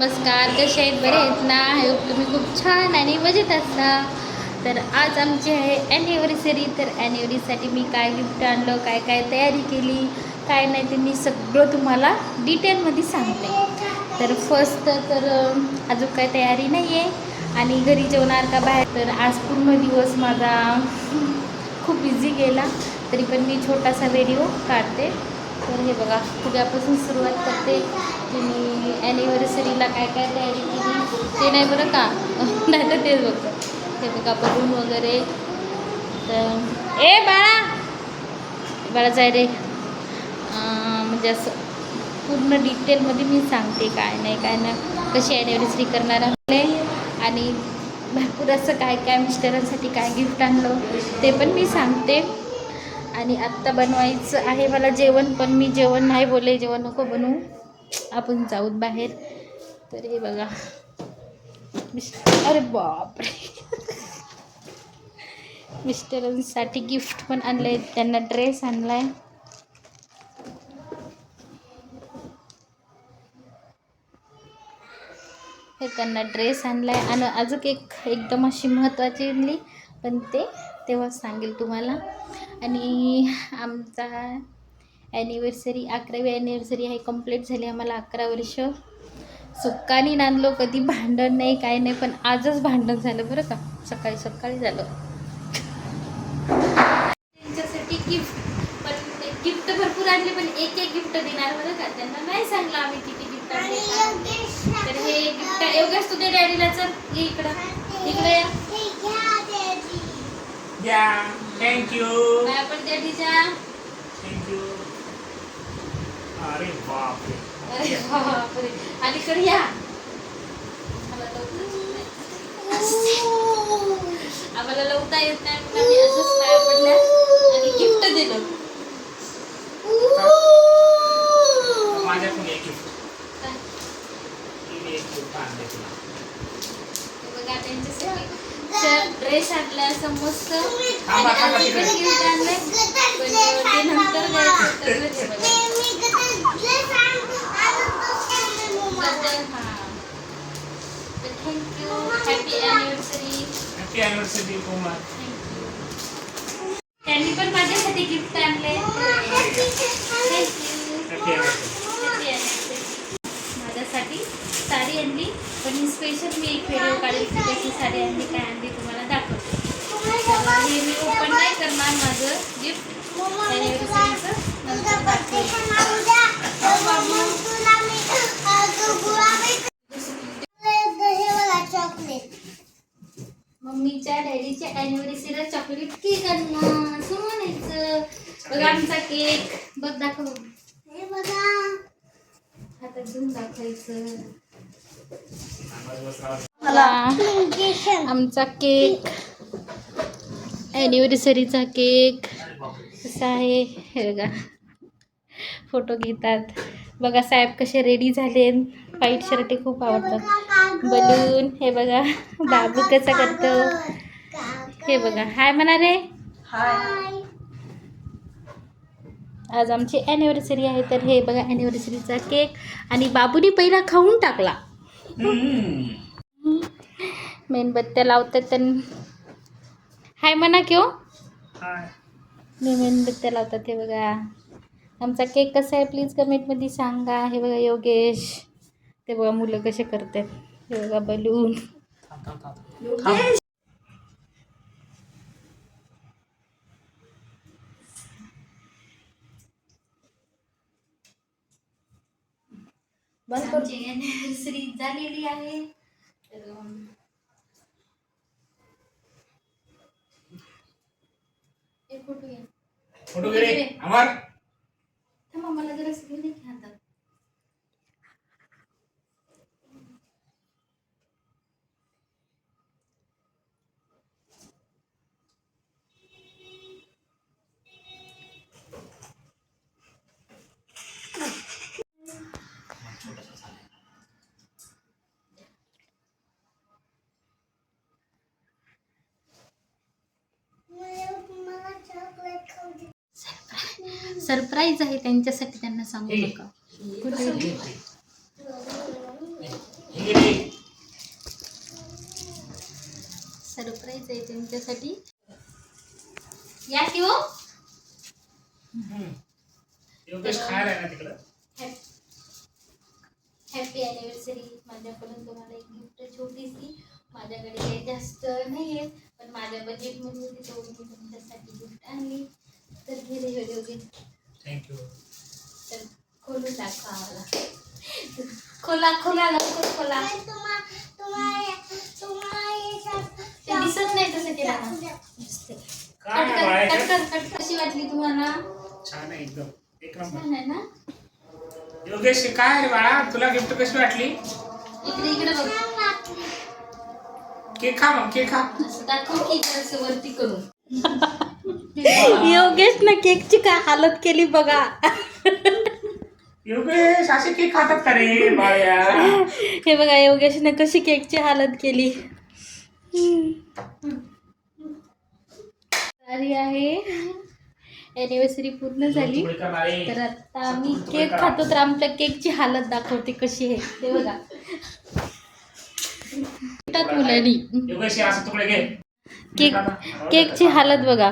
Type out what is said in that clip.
नमस्कार कसे आहेत? बरे आहेत ना? आयोग तुम्ही खूप छान आणि मजेत असता तर आज आमची आहे ॲनिव्हर्सरी तर ॲनिव्हर्सरीसाठी मी काय गिफ्ट आणलं काय काय तयारी केली काय नाही ते मी सगळं तुम्हाला डिटेलमध्ये सांगते. तर फर्स्ट तर अजून काय तयारी नाही आहे आणि घरी जेवणार का बाहेर? तर आज पूर्ण दिवस माझा खूप बिझी गेला. तरी पण मी छोटासा व्हिडिओ काढते. तर हे बघा उद्यापासून सुरुवात करते. की मी ॲनिव्हर्सरीला काय काय तयारी केली ते नाही बरं का? नाही तर तेच बघतं. हे बघा बलून वगैरे. तर ए बाळा! बाळा जाय रे. म्हणजे असं पूर्ण डिटेलमध्ये मी सांगते काय नाही काय नाही. कशी ॲनिव्हर्सरी करणार आहे. आणि भरपूर असं काय काय मिस्टरांसाठी काय गिफ्ट आणलं ते पण मी सांगते. आणि आत्ता बनवायचं आहे मला जेवण पण मी जेवण नाही बोलले. जेवण नको बनवू. आपण जाऊत बाहेर. तर हे बघा. अरे बापरे. मिस्टरांसाठी गिफ्ट पण आणलं आहे त्यांना ड्रेस आणला आहे हे त्यांना ड्रेस आणला आहे आणि अजून एक एकदम अशी महत्त्वाची आणली. पण ते तेव्हा सांगेल तुम्हाला. आणि आमचा ॲनिव्हर्सरी अकरावी ॲनिव्हर्सरी आहे कंप्लीट झाली आम्हाला अकरा वर्ष. सुक्कानी नांदलो कधी भांडण नाही काय नाही पण आजच भांडण झालं बरं का. सकाळी सकाळी झालं. त्यांच्यासाठी गिफ्ट पण गिफ्ट भरपूर आणले पण एक एक गिफ्ट देणार बरं का. त्यांना नाही सांगलं आम्ही किती गिफ्ट आणले. तर हे गिफ्ट एवढ्याच तुझ्या डॅडीला चल. इकडं. इकडे या. या थँक्यू काय आपण डॅडीच्या थँक्यू अरे बापरे. अरे बापरे. अलीकडे या. आम्हाला लवता येत नाही म्हणून आम्ही असंच पाया पडल्या आणि गिफ्ट दिलं. माझ्याकडून एक गिफ्ट काय? एक गिफ्ट आणले तुला. बघा त्यांच्यासाठी ड्रेस आणलाय असं मस्त आणि थांबा, थांबा आणखी तिकडे. पण गिफ्ट आणलंय पण ते नंतर थँक्यू हॅपी अॅनिव्हर्सरी त्यांनी पण माझ्यासाठी गिफ्ट आणले माझ्यासाठी साडी आणली पण स्पेशल मी एक व्हिडिओ काढेल साडी आणली काय आणली तुम्हाला दाखवते. हे मी ओपन नाही करणार माझं गिफ्ट ॲनिव्हर्सरीचं नंतर दाखवेल मम्मीच्या डॅडीच्या ॲनिव्हर्सरीला चॉकलेट केक आणला असं म्हणायचं. बघा आमचा केक बघ दाखव. हातात घेऊन दाखवायचं. आमचा केक. ॲनिव्हर्सरीचा केक. कसा आहे. हे बघा. फोटो घेतात. बघा साहेब कसे रेडी झाले. व्हाईट शर्ट खूप आवडतात. बलून हे बघा. बाबू कसा करतो. हे बघा. हाय म्हणा रे आज आमची ॲनिव्हर्सरी आहे. तर हे बघा ॲनिव्हर्सरीचा केक. आणि बाबूनी पहिला खाऊन टाकला. मेणबत्त्या लावतात तर हाय म्हणा किंवा हाय. मी मेणबत्त्या लावतात हे बघा. आमचा केक कसा आहे प्लीज कमेंटमध्ये सांगा. हे बघा योगेश. ते बघा मुलं कसे करतात. हे बघा बलून. ॲनिव्हर्सरी झालेली आहे तर अम, एक फोटो घे. अमर. सरप्राईज आहे त्यांच्यासाठी त्यांना सांगू नका. सरप्राईज आहे त्यांच्यासाठी. या की हो? हॅपी अनिव्हर्सरी माझ्याकडून तुम्हाला एक गिफ्ट छोटीशी. माझ्याकडे काही जास्त नाही आहे पण माझ्या बजेटमध्ये होती तेवढी मी तुमच्यासाठी गिफ्ट आणली. तर हे योग्य थँक्यू तर खोलून दाखवा आम्हाला खोला. खोला लवकर खोला ते दिसत नाही तसं केला. दिसते काय कट कर कट कर कट. कशी वाटली तुम्हाला? छान आहे एकदम. एक नंबर. छान आहे ना? योगेश हे काय रे बाळा? तुला गिफ्ट कशी वाटली? इकडे इकडे बघ. केक खा मग केक खा. असं दाखव की असं वरती करून. योगेशनं केकची काय हालत केली बघा. योगेश असे केक खातात का रे बाळ्या? हे बघा योगेशनं कशी केकची हालत केली. सारी आहे. अॅनिव्हर्सरी पूर्ण झाली. तर आता आम्ही केक खातो तर आमच्या केकची हालत दाखवते कशी आहे. ते बघा. टाक मुलांनी. योगेश केक केकची हालत बघा.